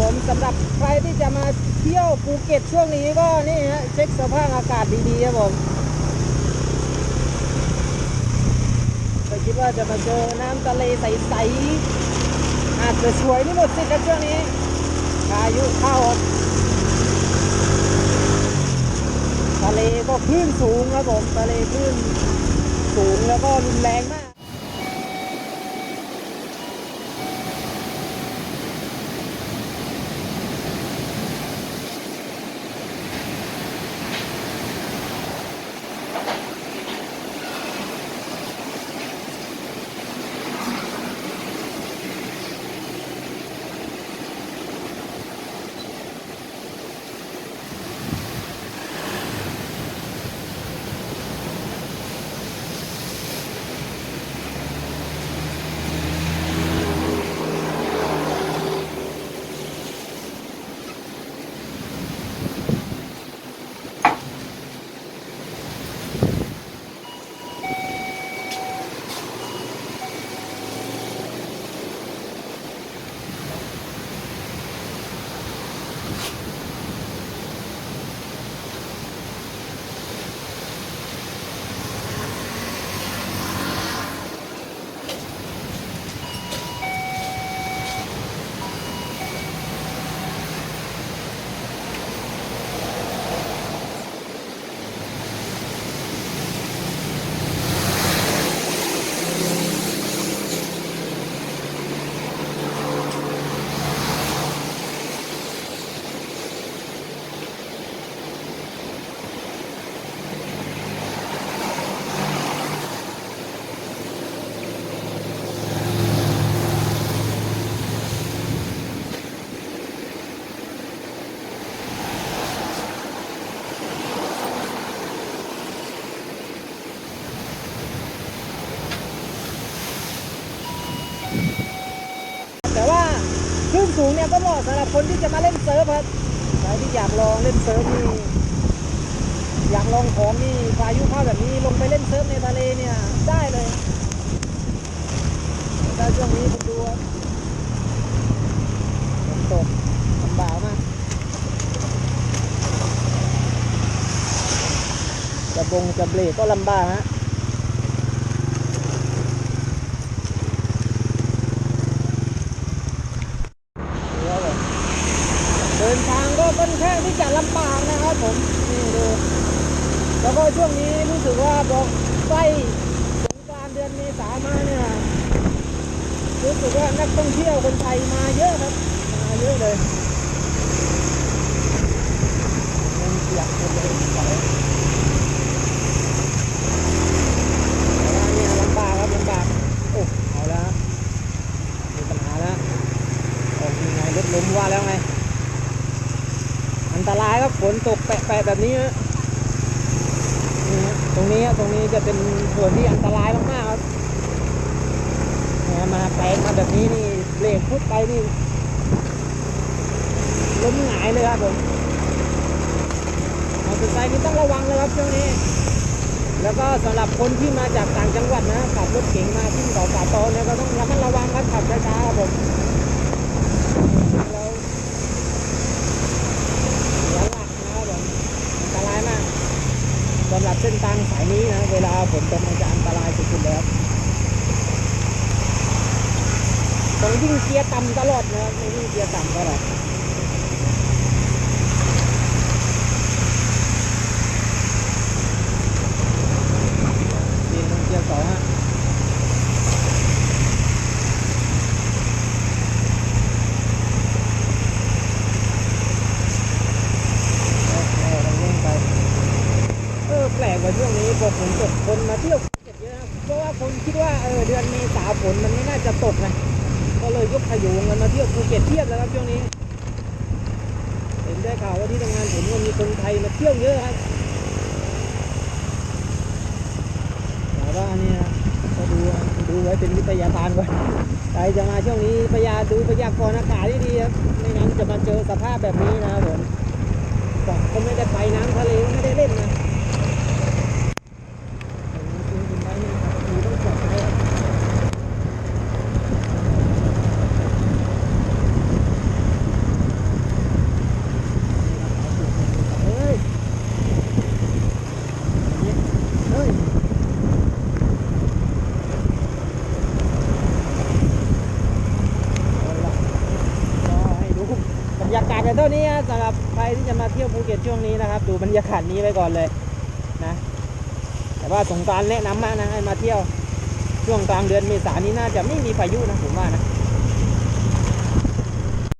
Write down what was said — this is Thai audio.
ผมสำหรับใครที่จะมาเที่ยวภูเก็ตช่วงนี้ก็นี่ฮะเช็คสภาพอากาศดีๆครับผมไม่คิดว่าจะมาเจอน้ำทะเลใสๆอาจจะสวยนี่หมดสิครับช่วงนี้พายุเข้าทะเลก็คลื่นสูงครับผมทะเลคลื่นสูงแล้วก็รุนแรงมาก เนี่ยก็เหมาะสำหรับคนที่จะมาเล่นเซิร์ฟครับใครที่อยากลองเล่นเซิร์ฟนี่อยากลองของนี่พายุเข้าแบบนี้ลงไปเล่นเซิร์ฟในทะเลเนี่ยได้เลยถ้าช่วงนี้คุณดูครับฝนตกลำบากมากจะบงจะเบรกก็ลำบากฮะ เดินทางก็ค่อนข้างที่จะลำบากนะครับผมนี่ดูแล้วก็ช่วงนี้รู้สึกว่าบอกใกล้สงกรานต์เดือนเมษามาเนี่ยรู้สึกว่านักท่องเที่ยวคนไทยมาเยอะครับมาเยอะเลยมันเปียกหมดเลยไปแต่ว่าเนี่ยลำบากครับลำบากโอ้เอาแล้วมีปัญหาแล้วโอ้ยังไงรถล้มว่าแล้วไง อันตรายครับฝนตกแปะๆแบบนี้นะตรงนี้ตรงนี้จะเป็นส่วนที่อันตรายมากๆครับเนี่ยมาแปลงมาแบบนี้นี่เบรกพุดไปนี่ล้มหงายเลยครับผมมอเตอร์ไซค์นี่ต้องระวังเลยครับช่วงนี้ แล้วก็สำหรับคนที่มาจากต่างจังหวัดนะขับรถเก๋งมาที่เกาะป่าตอนเนี่ยก็ต้องระมัดระวังครับขับช้าๆครับผมแล้ว เสียหลักนะครับผมอันตรายมากสำหรับเส้นทางสายนี้นะ เวลาฝนตกมันจะอันตรายสุดๆเลยครับต้องวิ่งเกียร์ต่ำตลอดนะไม่วิ่งเกียร์ต่ำตลอดเกียร์หนึ่งเกียร์สองฮะเอาเอาเราเร่งไป เออแปลกว่าช่วงนี้ พอฝนตกคนมาเที่ยวเก็ตเยอะนะเพราะว่าคนคิดว่าเออเดือนเมษาฝนมันไม่น่าจะตกไงก็เลยยกขยุงกันมาเที่ยวภูเก็ตเทียบแล้วครับช่วงนี้ เห็นได้ข่าวว่าที่ทำงานผมก็มีคนไทยมาเที่ยวเยอะครับแต่ว่าเนี่ยก็ดูดูไว้เป็นวิทยาทานก่อนใครจะมาช่วงนี้พยาดูพยากรณ์อากาศดีครับไม่งั้นจะมาเจอสภาพแบบนี้นะครับผมก็ไม่ได้ไปน้ำทะเลไม่ได้เล่นนะ เนี้สำหรับใครที่จะมาเที่ยวภูเก็ตช่วงนี้นะครับ ดูบรรยากาศนี้ไว้ก่อนเลยนะ แต่ว่าสงการแนะนำมากนะให้มาเที่ยวช่วงกลางเดือนเมษายนนี้น่าจะไม่มีพายุนะผมว่านะ